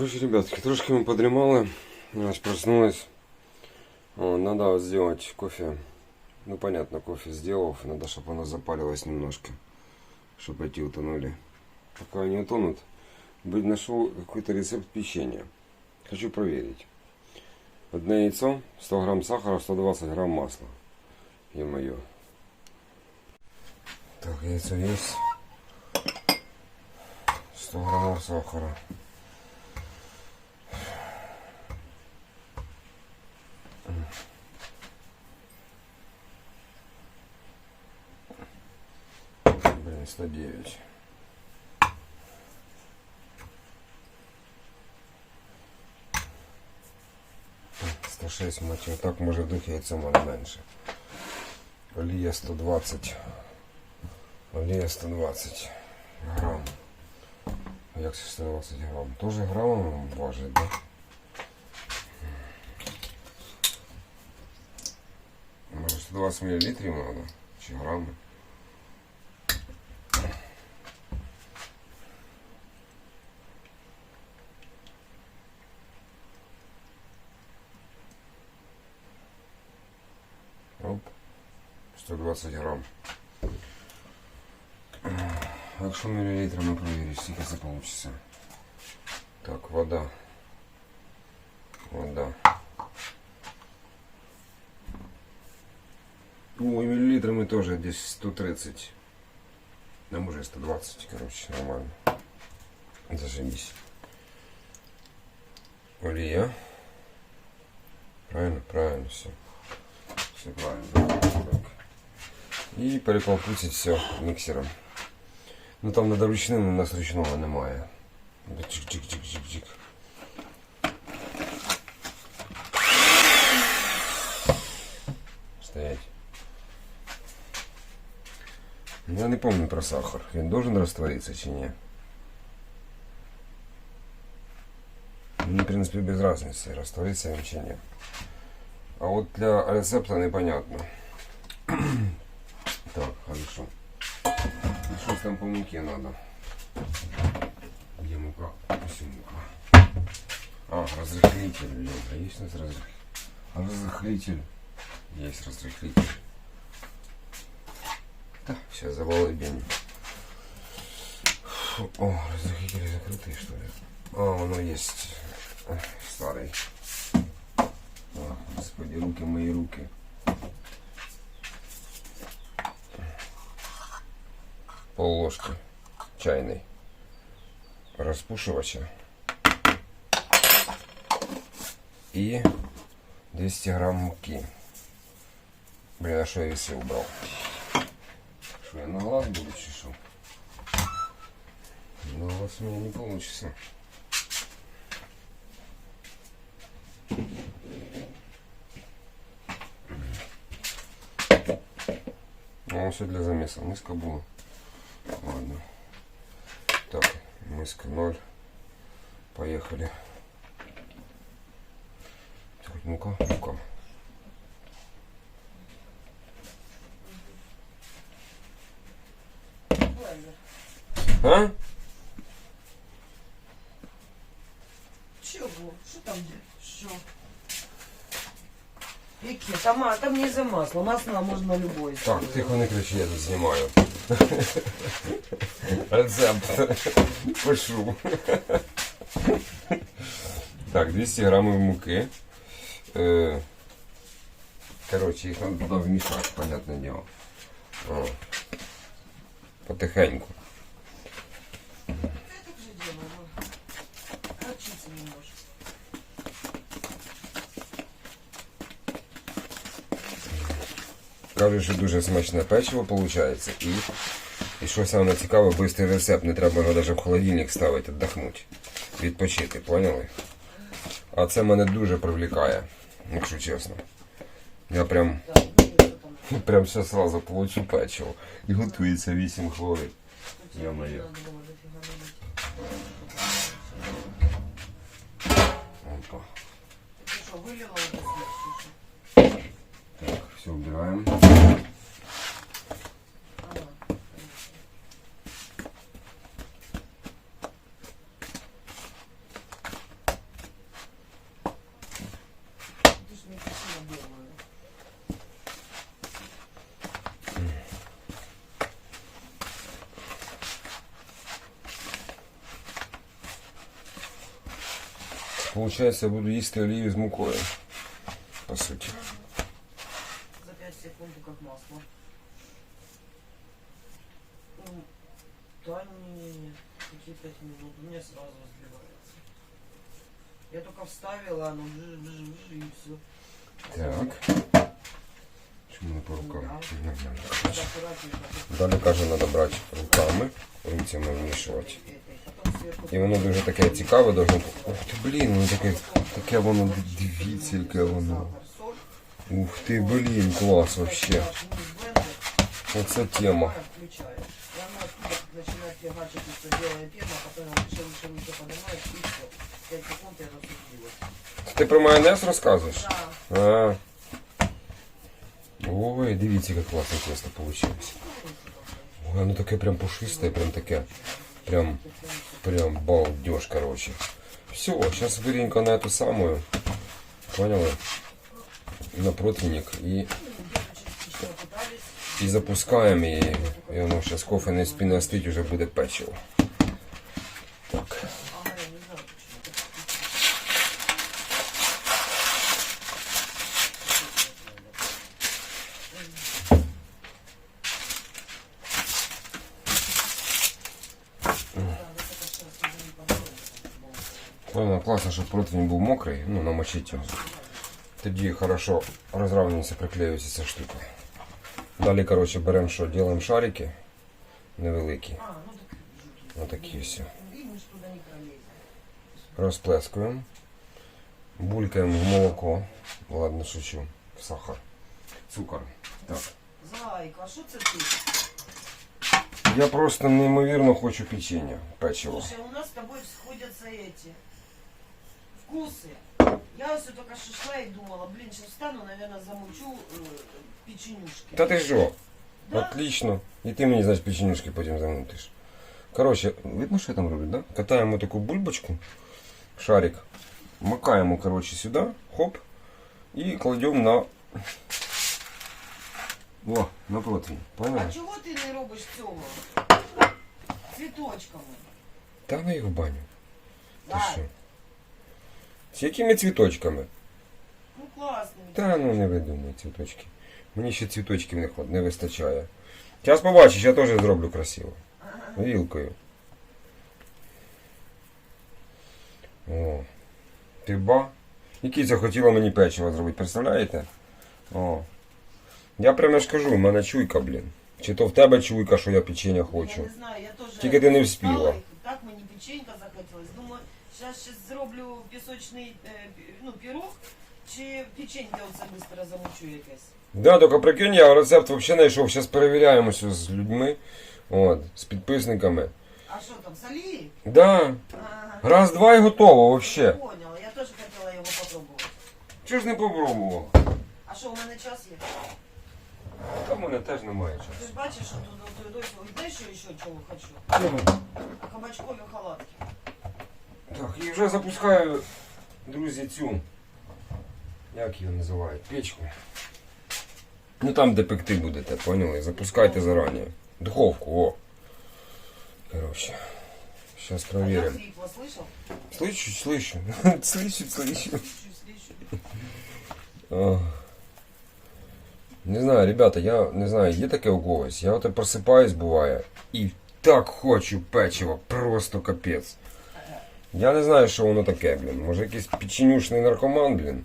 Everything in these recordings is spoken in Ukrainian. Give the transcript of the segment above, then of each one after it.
Короче, ребятки, трошки мы подрімали, значит, проснулись. О, надо сделать кофе. Ну, понятно, кофе сделал. Надо, чтобы оно запарилось немножко. Чтобы эти утонули. Пока они утонут, нашел какой-то рецепт печенья. Хочу проверить. Одно яйцо, 100 грамм сахара, 120 грамм масла. Е-мое. Так, яйцо есть. 100 граммов сахара. Блин, 109. Так, 106 мать, його. так може в духі яйця може менше. Олія 120. Олія 120 грам. А як це 120 грам? Тоже грамом важить, да? Може 120 мл надо? Чи грами? 120 грам. Якщо мілілітрами провіриш, скільки це вийде. Так, вода. Вода. Ой, миллилитрами тоже здесь 130. А может 120, короче, нормально. Зажимись. Олия. Правильно, правильно, все. Все правильно. Так. І переколпуцить все міксером. Ну там надо ручним, у нас ручного немає. Чик-чик-чик-чик-чик. Стоять. Я не помню про сахар. Він должен раствориться чи ні? Мені, в принципі, без разницы, раствориться він чи ні. А от для рецепта непонятно. Щось там по муке надо. Где мука? Ось мука. А, разрыхлитель, блин. А есть у нас разрыхлитель? Разрыхлитель. Есть разрыхлитель. Да, заволобень. Фу, О, разрыхлитель закрытый, что ли? А, оно есть. Старый. О, господи, руки мои руки. Пол ложки чайной распушивача и 200 грамм муки. Блин, а что я весы убрал? Что я на глаз буду чешу? На глаз у меня не получится. Ну, все для замеса. Миска была. Ладно. Так, миска 0. Поехали. Так, мука, мука. А? Чого? Що там? Що? Яке? Там, а, там не за масло. Масло можна любое. Так, тихо не кричи, я тут знімаю. Рецепт. Пишу. Так, 200 грамів муки. Коротше, Короче, їх треба туди вмішати, понятне діло. Потихеньку. Я так же делаю. ну. Горчицы немножко. Кажуть, що дуже смачне печиво виходить. І, і що саме цікаве, бистрий рецепт. Не треба його навіть в холодильник ставити, віддохнути. Відпочити, поняли? А це мене дуже привлікає, якщо чесно. Я прям, Так, ну и что там? прям ще сразу получу печиво. І готується 8 хвилин. Ё-моё. Надо было дофига налить. Опа. Ты что, вылила это сверху? Так, все убираем. Получається, я буду їсти олію з мукою. По суті. За 5 секунд как масло. Ну, Да не, какие 5 минут, у меня сразу сбивается. Я только вставила, оно бжж-бжж-бжж и все. Так. Чому не по рукам? Нормально. Надо аккуратненько. Далі каже, треба брати руками, руцями вмішувати. Потом сверху І воно дуже таке цікаве, должно. бу- Ух ти, блін, воно таке, таке воно, дивіться, яке воно. сахар, соль. Ух ти, блін, клас вообще. Включаешь вниз блендер, Оце тема. включаешь. И оно оттуда начинает фигачить эта белая пена, а потом его выше, выше, выше поднимаешь и все. 5 секунд и оно сухилось. Ти про майонез розказуєш? Да. А. Ой, дивіться, як класно тесто вийшло. Ой, воно таке прям пушисте, прям таке. Прям, прям балдеж, короче. Все, сейчас быренько на эту самую. Поняли? На противник и, Частично пытались. и запускаем. И, и воно сейчас кофе не спіне остить, уже буде печиво. Класно, щоб противень був мокрий, ну, намочить його. Тоді хорошо розравнюється, приклеюється ця штука. Далі, короче, беремо що, робимо шарики невеликі. А, ну Отакі все. Розплескуємо. Булькаємо в молоко. Ладно, шучу. В сахар. Цукор. Так. Зайка, що це ти? Я просто неймовірно хочу печення, печиво. Слушай, у нас с тобой сходятся эти вкусы. Я все только что шла и думала, блин, сейчас встану, наверное, замучу э, печенюшки. Та ти що? Да? Отлично. І ти мені, значить, печенюшки потім замутиш. Коротше, видно, що я там роблю, да? Катаємо таку бульбочку, шарик, макаємо, коротше, сюди, хоп, і кладемо на. О, на противень. Поняли? А чого ти не робиш цьому? Цвіточками. Та ну їх в баню. Ти Дай. що? З якими цвіточками? Ну класний. Та ну не видумуй цвіточки. Мені ще цвіточків не, хват- не вистачає. Зараз побачиш, я теж зроблю красиво. Вілкою. О. Ти ба. І киця хотіла мені печиво зробити, представляєте? О. Я прямо ж кажу, в мене чуйка, блін. Чи то в тебе чуйка, що я печення Я хочу. не знаю, я теж... Тільки ти не вспіла. і Так мені печенька зараз ще зроблю пісочний е, ну, пірог, чи печенька оце швидко замучу якесь. Да, тільки прикинь, я рецепт взагалі знайшов. Зараз перевіряємося з людьми, от, з підписниками. А що там, солі? Да, Ага. раз, два і готово взагалі. Поняла, я теж хотіла його попробувати. Чого ж не попробував? А що, у мене час є? Та в мене теж немає Ти ж бачиш, що тут знаєш, що ще чого хочу? Кабачкові халатки. Так, і вже запускаю, друзі, цю. Як її називають? Печку. Ну там, де пекти будете, поняли? Запускайте зарані. Духовку, о. Короче. Сейчас А я проверим. хрипло, слышал? Слышу, слышу. Слышу, слышу. Слышу, слышу. Ох. Не знаю, ребята, я не знаю, є таке у когось. Я от просипаюсь, буває, і так хочу печиво, просто капець. Я не знаю, що воно таке, блін. Може якийсь печенюшний наркоман, блін.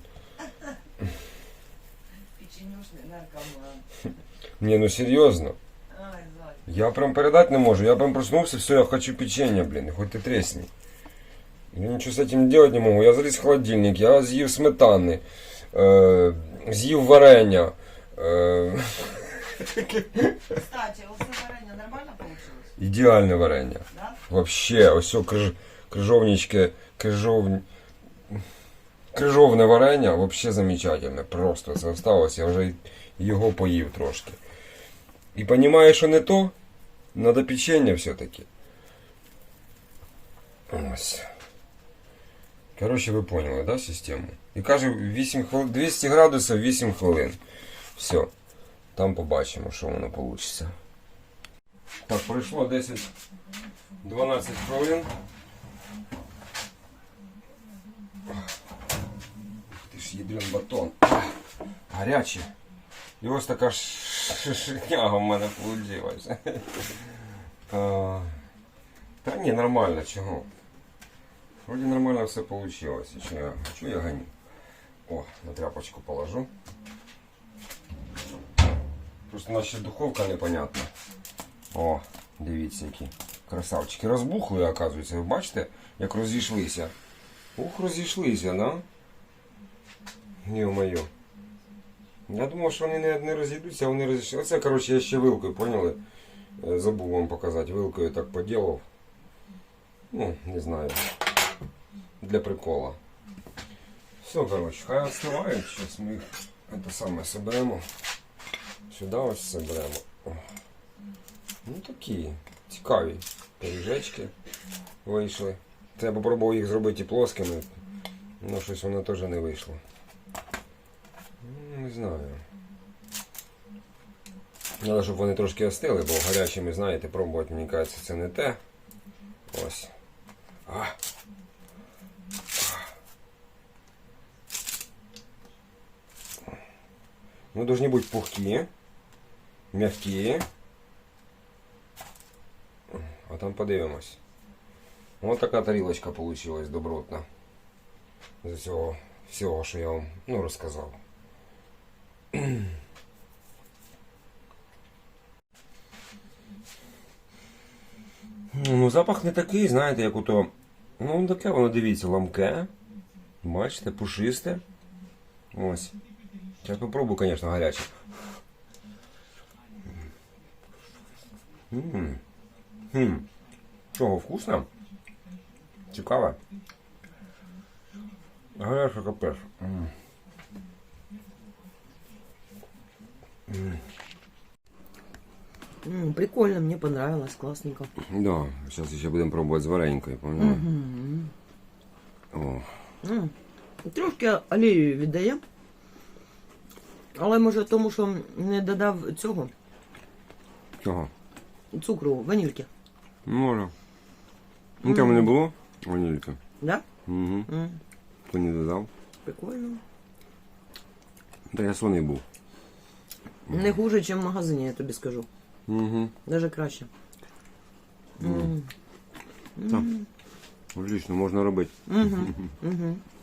Печенюшний наркоман. Ні, ну серйозно. Ай, Зай. Я прям передать не можу. Я прям проснулся, все, я хочу печенье, блин, хоть ты тресни. Я ничего с этим делать не могу. Я залез в холодильник, я з'їв сметани, е, з'їв варення. Е, Кстати, оце варення нормально получилось? ідеальне варення. Да? Вообще, ось о криж, Крижовничке, крижов... крижовне варення, вообще замечательне. Просто це осталось, я вже його поїв трошки. І розумієш, що не то, надо печення все-таки. Ось. Коротше, ви поняли, да, систему? І каже, 8 хвилин, 200 градусів 8 хвилин. Все. Там побачимо, що воно вийде. Так, пройшло 10 12 хвилин. Ядрен батон. Гарячий. І ось така шишняга в мене вийшла. Та ні, нормально, чого? Вроді нормально все вийшло. Чого я, я ганю? О, на тряпочку положу. Просто ще духовка непонятна. О, дивіться, які красавчики. Розбухли, оказується. Ви бачите, як розійшлися. Ух, розійшлися, да? Йо-моє. Я думав, що вони не, розійдуться, а вони розійшлися. Оце, коротше, я ще вилкою, поняли? Е, Забув вам показати. Вилкою так поділав. Ну, не знаю. Для прикола. Все, коротше, хай остивають. Зараз ми їх це саме соберемо. Сюди ось все беремо. О. Ну такі цікаві пиріжечки вийшли. Це я їх зробити плоскими, але щось воно теж не вийшло. Знаю. Треба, щоб вони трошки остили, бо гарячими, знаєте, пробувати, мені кажеться, це не те. Ось. А. Ну, должны быть пухкі, м'які. А там подивимось. Ось така тарілочка получилась добротна. З цього всього, що я вам ну, розказав. Ну, запах не такий, знаєте, як ото. Ну, таке воно дивіться, ламке. Бачите, пушисте. Ось. Зараз попробую, звісно, гаряче. Чого, вкусно? Цікаво. Гаряче капець. М. Прикольно, мне понравилось, классненько. Да, зараз ще будемо пробувати з варенькою, поняли? Мгм. О. М. Трошки олію віддає. Але може тому, що не додав цього Чого? цукру, ванільки. Може. Ну там не було ванільки. Да? Угу. М, Хто не додав? Прикольно. Та я сонний був. Не хуже, ніж в магазині, я тобі скажу. Угу. Даже краще. М. Так. Отлично, можна робити. Угу. Мгм.